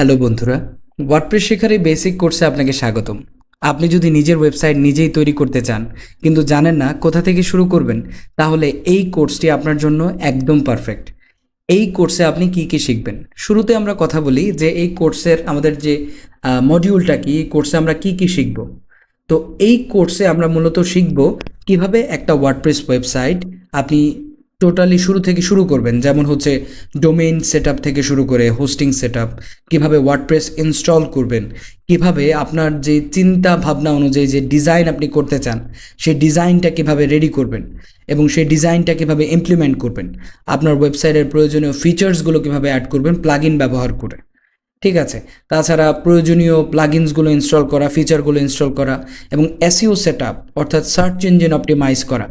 Hello বন্ধুরা WordPress শেখার এই বেসিক কোর্সে আপনাকে স্বাগতম। আপনি যদি নিজের ওয়েবসাইট নিজেই তৈরি করতে চান, কিন্তু জানেন না কোথা থেকে শুরু করবেন, তাহলে এই কোর্সটি আপনার জন্য একদম পারফেক্ট এই কোর্সে আপনি কি কি শিখবেন? শুরুতে আমরা কথা বলি যে এই কোর্সের আমাদের যে মডিউলটা কি, এই কোর্সে আমরা কি কি শিখব? তো এই কোর্সে আমরা মূলত শিখব কীভাবে একটা ওয়ার্ডপ্রেস ওয়েবসাইট আপনি টোটালি শুরু থেকে শুরু করবেন। যেমন হচ্ছে ডোমেইন সেট থেকে শুরু করে হোস্টিং সেট আপ কীভাবে ওয়ার্ডপ্রেস ইনস্টল করবেন, কীভাবে আপনার যে চিন্তা ভাবনা অনুযায়ী যে ডিজাইন আপনি করতে চান, সেই ডিজাইনটা কীভাবে রেডি করবেন এবং সেই ডিজাইনটা কীভাবে ইমপ্লিমেন্ট করবেন, আপনার ওয়েবসাইটের প্রয়োজনীয় ফিচার্সগুলো কীভাবে অ্যাড করবেন প্লাগ ব্যবহার করে। ঠিক আছে। তাছাড়া প্রয়োজনীয় প্লাগিনসগুলো ইনস্টল করা ফিচারগুলো ইনস্টল করা এবং এসইও সেট আপ অর্থাৎ সার্চ ইঞ্জিন অপটিমাইজ করা,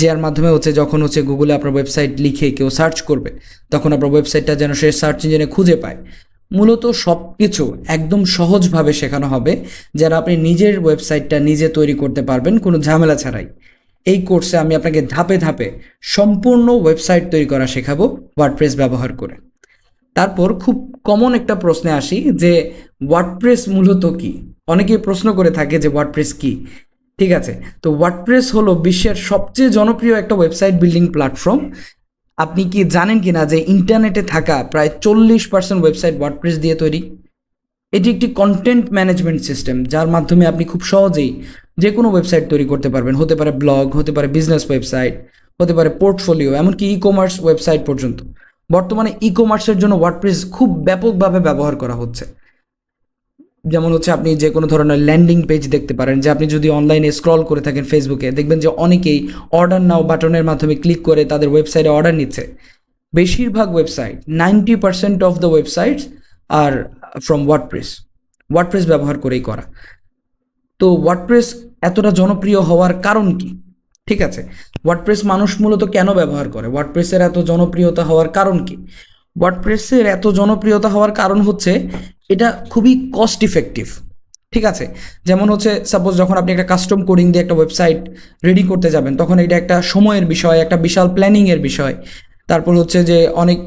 যার মাধ্যমে হচ্ছে যখন হচ্ছে গুগলে আপনার ওয়েবসাইট লিখে কেউ সার্চ করবে, তখন আপনার ওয়েবসাইটটা যেন সে সার্চ ইঞ্জিনে খুঁজে পায়। মূলত সব কিছু একদম সহজভাবে শেখানো হবে যারা আপনি নিজের ওয়েবসাইটটা নিজে তৈরি করতে পারবেন, কোনো ঝামেলা ছাড়াই। এই কোর্সে আমি আপনাকে ধাপে ধাপে সম্পূর্ণ ওয়েবসাইট তৈরি করা শেখাবো ওয়ার্ডপ্রেস ব্যবহার করে। তারপর খুব কমন একটা প্রশ্নে আসি যে ওয়ার্ডপ্রেস মূলত কি? অনেকেই প্রশ্ন করে থাকে যে ওয়ার্ডপ্রেস কি? ঠিক আছে, তো ওয়ার্ডপ্রেস হলো বিশ্বের সবচেয়ে জনপ্রিয় একটা ওয়েবসাইট বিল্ডিং প্ল্যাটফর্ম আপনি কি জানেন কি না যে ইন্টারনেটে থাকা প্রায় চল্লিশ পার্সেন্ট ওয়েবসাইট ওয়ার্ডপ্রেস দিয়ে তৈরি? এটি একটি কন্টেন্ট ম্যানেজমেন্ট সিস্টেম যার মাধ্যমে আপনি খুব সহজেই যে কোনো ওয়েবসাইট তৈরি করতে পারবেন। হতে পারে ব্লগ হতে পারে বিজনেস ওয়েবসাইট হতে পারে পোর্টফোলিও এমনকি ই কমার্স ওয়েবসাইট পর্যন্ত। বর্তমানে ই কমার্সের জন্য ওয়ার্ডপ্রেস খুব ব্যাপকভাবে ব্যবহার করা হচ্ছে। যেমন হচ্ছে আপনি যে কোনো ধরনের ল্যান্ডিং পেজ দেখতে পারেন, যে আপনি যদি অনলাইনে স্ক্রল করে থাকেন ফেসবুকে দেখবেন যে অনেকেই অর্ডার নাও বাটনের মাধ্যমে ক্লিক করে তাদের ওয়েবসাইটে অর্ডার নিচ্ছে। বেশিরভাগ website ninety percent of the websites are from WordPress WordPress ব্যবহার করেই করা। তো ওয়ার্ডপ্রেস এতটা জনপ্রিয় হওয়ার কারণ কি? ঠিক আছে। ওয়ার্ডপ্রেস মানুষ মূলত কেন ব্যবহার করে? ওয়ার্ডপ্রেসের এত জনপ্রিয়তা হওয়ার কারণ কি? ওয়ার্ডপ্রেসের এত জনপ্রিয়তা হওয়ার কারণ হচ্ছে এটা খুবই কস্ট ইফেক্টিভ ঠিক আছে? যেমন হচ্ছে সাপোজ যখন আপনি একটা কাস্টম কোডিং দিয়ে একটা ওয়েবসাইট রেডি করতে যাবেন, তখন এটা একটা সময়ের বিষয়, একটা বিশাল প্ল্যানিংয়ের বিষয়। তারপর হচ্ছে যে অনেক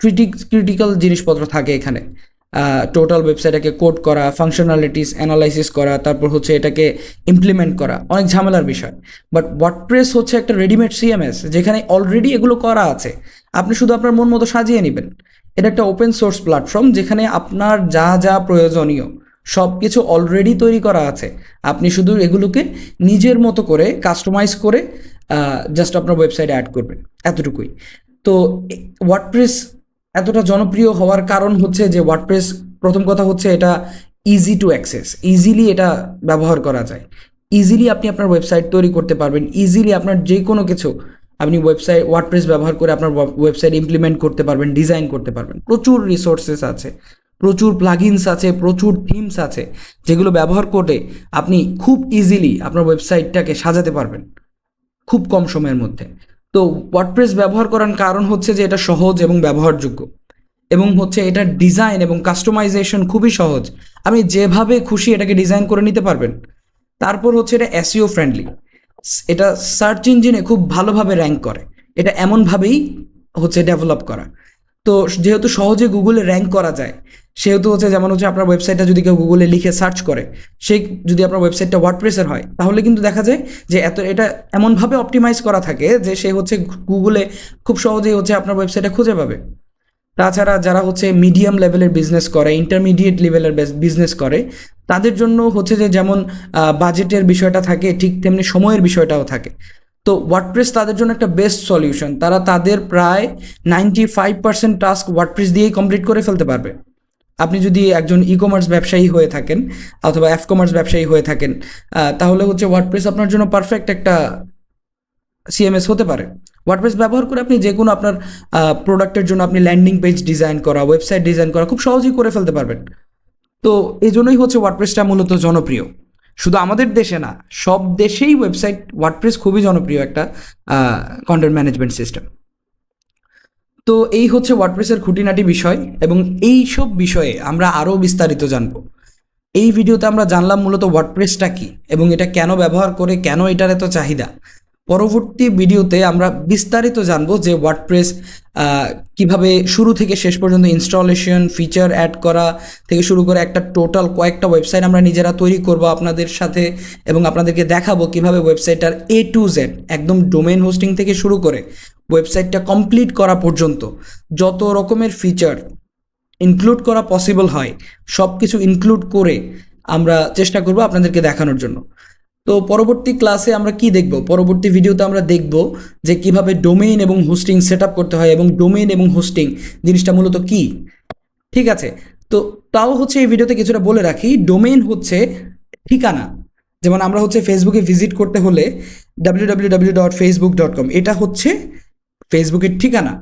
ক্রিটিক ক্রিটিক্যাল জিনিসপত্র থাকে এখানে। টোটাল ওয়েবসাইটটাকে কোড করা ফাংশনালিটিস অ্যানালাইসিস করা, তারপর হচ্ছে এটাকে ইমপ্লিমেন্ট করা, অনেক ঝামেলার বিষয়। বাট ওয়ার্ডপ্রেস হচ্ছে একটা রেডিমেড সিএমএস যেখানে অলরেডি এগুলো করা আছে। আপনি শুধু আপনার মন মতো সাজিয়ে নেবেন। এটা একটা ওপেন সোর্স প্ল্যাটফর্ম যেখানে আপনার যা যা প্রয়োজনীয় সব কিছু অলরেডি তৈরি করা আছে। আপনি শুধু এগুলোকে নিজের মতো করে কাস্টমাইজ করে জাস্ট আপনার ওয়েবসাইটে অ্যাড করবেন। এতটুকুই। তো ওয়ার্ডপ্রেস এতটা জনপ্রিয় হওয়ার কারণ হচ্ছে যে ওয়ার্ডপ্রেস প্রথম কথা হচ্ছে এটা ইজি টু অ্যাক্সেস ইজিলি এটা ব্যবহার করা যায়। ইজিলি আপনি আপনার ওয়েবসাইট তৈরি করতে পারবেন ইজিলি আপনার যে কোনো কিছু আপনি ওয়েবসাইট ওয়ার্ডপ্রেস ব্যবহার করে আপনার ওয়েবসাইট ইমপ্লিমেন্ট করতে পারবেন ডিজাইন করতে পারবেন। প্রচুর রিসোর্সেস আছে, প্রচুর প্লাগিনস আছে, প্রচুর থিমস আছে, যেগুলো ব্যবহার করে আপনি খুব ইজিলি আপনার ওয়েবসাইটটাকে সাজাতে পারবেন, খুব কম সময়ের মধ্যে। তো ওয়ার্ডপ্রেস ব্যবহার করার কারণ হচ্ছে যে এটা সহজ এবং ব্যবহারযোগ্য এবং হচ্ছে এটার ডিজাইন এবং কাস্টমাইজেশন খুবই সহজ। আপনি যেভাবে খুশি এটাকে ডিজাইন করে নিতে পারবেন। তারপর হচ্ছে এটা এসিও ফ্রেন্ডলি এটা সার্চ ইঞ্জিনে খুব ভালোভাবে র্যাঙ্ক করে। এটা এমনভাবেই হচ্ছে ডেভেলপ করা। তো যেহেতু সহজে গুগলে র্যাঙ্ক করা যায়, সেহেতু হচ্ছে যেমন হচ্ছে আপনার ওয়েবসাইটটা যদি কেউ গুগলে লিখে সার্চ করে সেই যদি আপনার ওয়েবসাইটটা ওয়ার্ডপ্রেসের হয়, তাহলে কিন্তু দেখা যায় যে এত, এটা এমনভাবে অপটিমাইজ করা থাকে যে সে হচ্ছে গুগলে খুব সহজেই হচ্ছে আপনার ওয়েবসাইটটা খুঁজে পাবে। তাছাড়া যারা হচ্ছে মিডিয়াম লেভেলের বিজনেস করে ইন্টারমিডিয়েট লেভেলের বিজনেস করে, তাদের জন্য হচ্ছে যে যেমন বাজেটের বিষয়টা থাকে, ঠিক তেমনি সময়ের বিষয়টাও থাকে। তো ওয়ার্ডপ্রেস তাদের জন্য একটা বেস্ট সলিউশন তারা তাদের প্রায় ninety five percent task WordPress দিয়েই কমপ্লিট করে ফেলতে পারবে। আপনি যদি একজন ই কমার্স ব্যবসায়ী হয়ে থাকেন অথবা এফ কমার্স ব্যবসায়ী হয়ে থাকেন তাহলে হচ্ছে ওয়ার্ডপ্রেস আপনার জন্য পারফেক্ট একটা সিএমএস হতে পারে। ওয়ার্ডপ্রেস ব্যবহার করে আপনি যে কোনো আপনার প্রোডাক্টের জন্য আপনি ল্যান্ডিং পেজ ডিজাইন করা ওয়েবসাইট ডিজাইন করা খুব সহজেই করে ফেলতে পারবেন। তো এই জন্যই হচ্ছে ওয়ার্ডপ্রেসটা মূলত জনপ্রিয়। শুধু আমাদের দেশে না, সব দেশেই ওয়েবসাইট ওয়ার্ডপ্রেস খুবই জনপ্রিয় একটা কন্টেন্ট ম্যানেজমেন্ট সিস্টেম তো এই হচ্ছে ওয়ার্ডপ্রেসের খুঁটিনাটি বিষয় এবং এই সব বিষয়ে আমরা আরও বিস্তারিত জানব। এই ভিডিওতে আমরা জানলাম মূলত ওয়ার্ডপ্রেসটা কী এবং এটা কেন ব্যবহার করে, কেন এটার এত চাহিদা? পরবর্তী ভিডিওতে আমরা বিস্তারিত জানব যে ওয়ার্ডপ্রেস কীভাবে শুরু থেকে শেষ পর্যন্ত ইনস্টলেশন ফিচার অ্যাড করা থেকে শুরু করে একটা টোটাল কয়েকটা ওয়েবসাইট আমরা নিজেরা তৈরি করব আপনাদের সাথে এবং আপনাদেরকে দেখাবো কীভাবে ওয়েবসাইটটার এ টু জেড একদম ডোমেন হোস্টিং থেকে শুরু করে ওয়েবসাইটটা কমপ্লিট করা পর্যন্ত যত রকমের ফিচার ইনক্লুড করা পসিবল হয় সব কিছু ইনক্লুড করে আমরা চেষ্টা করব আপনাদেরকে দেখানোর জন্য। তো পরবর্তী ক্লাসে আমরা কি দেখব? পরবর্তী ভিডিওতে আমরা দেখব যে কীভাবে ডোমেইন এবং হোস্টিং সেট করতে হয় এবং ডোমেইন এবং হোস্টিং জিনিসটা মূলত কি। ঠিক আছে? তো তাও হচ্ছে এই ভিডিওতে কিছুটা বলে রাখি। ডোমেইন হচ্ছে ঠিকানা। যেমন আমরা হচ্ছে ফেসবুকে ভিজিট করতে হলে W W W dot Facebook dot com এটা হচ্ছে ফেসবুকের ঠিকানা।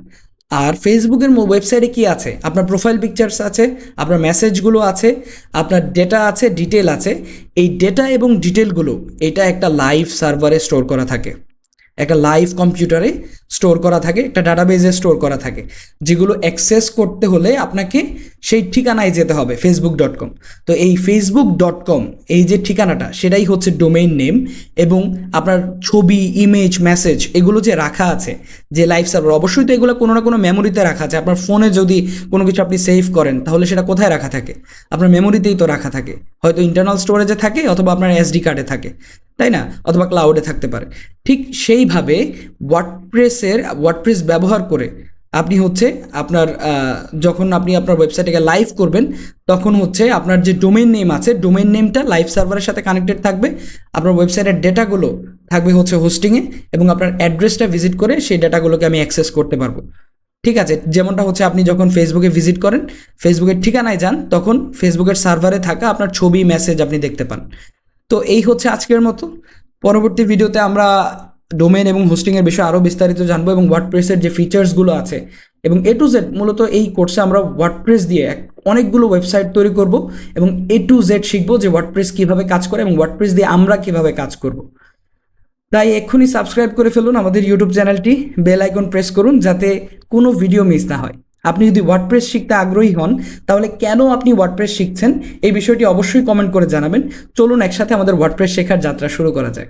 আর ফেসবুকের ওয়েবসাইটে কি আছে? আপনার প্রোফাইল পিকচার্স আছে, আপনার মেসেজগুলো আছে, আপনার ডেটা আছে ডিটেল আছে। এই ডেটা এবং ডিটেলগুলো এটা একটা লাইভ সার্ভারে স্টোর করা থাকে। একটা লাইভ কম্পিউটারে স্টোর করা থাকে, একটা ডাটাবেজে স্টোর করা থাকে। যেগুলো অ্যাক্সেস করতে হলে আপনাকে সেই ঠিকানায় যেতে হবে ফেসবুক ডট কম তো এই ফেসবুক ডট কম এই যে ঠিকানাটা, সেটাই হচ্ছে ডোমেইন নেম এবং আপনার ছবি ইমেজ মেসেজ এগুলো যে রাখা আছে, যে লাইভ সার্ভার অবশ্যই তো এগুলো কোনো না কোনো মেমোরিতে রাখা আছে। আপনার ফোনে যদি কোনো কিছু আপনি সেভ করেন, তাহলে সেটা কোথায় রাখা থাকে? আপনার মেমোরিতেই তো রাখা থাকে। হয়তো ইন্টারনাল স্টোরেজে থাকে, অথবা আপনার এসডি কার্ডে থাকে। তাই না? অথবা ক্লাউডে থাকতে পারে। ঠিক সেইভাবে ওয়ার্ডপ্রেসের ওয়ার্ডপ্রেস ব্যবহার করে আপনি হচ্ছে আপনার যখন আপনি আপনার ওয়েবসাইটটাকে লাইভ করবেন, তখন হচ্ছে আপনার যে ডোমেইন নেম আছে ডোমেইন নেমটা লাইভ সার্ভারের সাথে কানেক্টেড থাকবে। আপনার ওয়েবসাইটের ডেটাগুলো থাকবে হচ্ছে হোস্টিংয়ে এবং আপনার অ্যাড্রেসটা ভিজিট করে সেই ডেটাগুলোকে আমি অ্যাক্সেস করতে পারব। ঠিক আছে? যেমনটা হচ্ছে আপনি যখন ফেসবুকে ভিজিট করেন ফেসবুকের ঠিকানায় যান, তখন ফেসবুকের সার্ভারে থাকা আপনার ছবি মেসেজ আপনি দেখতে পান। তো এই হচ্ছে আজকের মতো। পরবর্তী ভিডিওতে আমরা ডোমেন এবং হোস্টিংয়ের বিষয়ে আরও বিস্তারিত জানব এবং ওয়ার্ডপ্রেসের যে ফিচার্সগুলো আছে এবং এ টু জেড মূলত এই কোর্সে আমরা ওয়ার্ডপ্রেস দিয়ে এক- অনেকগুলো ওয়েবসাইট তৈরি করব এবং এ টু জেড শিখব যে ওয়ার্ডপ্রেস কীভাবে কাজ করে এবং ওয়ার্ডপ্রেস দিয়ে আমরা কীভাবে কাজ করব। তাই এক্ষুনি সাবস্ক্রাইব করে ফেলুন আমাদের ইউটিউব চ্যানেলটি বেল আইকন প্রেস করুন যাতে কোনো ভিডিও মিস না হয়। আপনি যদি ওয়ার্ডপ্রেস শিখতে আগ্রহী হন, তাহলে কেন আপনি ওয়ার্ডপ্রেস শিখছেন? এই বিষয়টি অবশ্যই কমেন্ট করে জানাবেন। চলুন একসাথে আমাদের ওয়ার্ডপ্রেস শেখার যাত্রা শুরু করা যাক।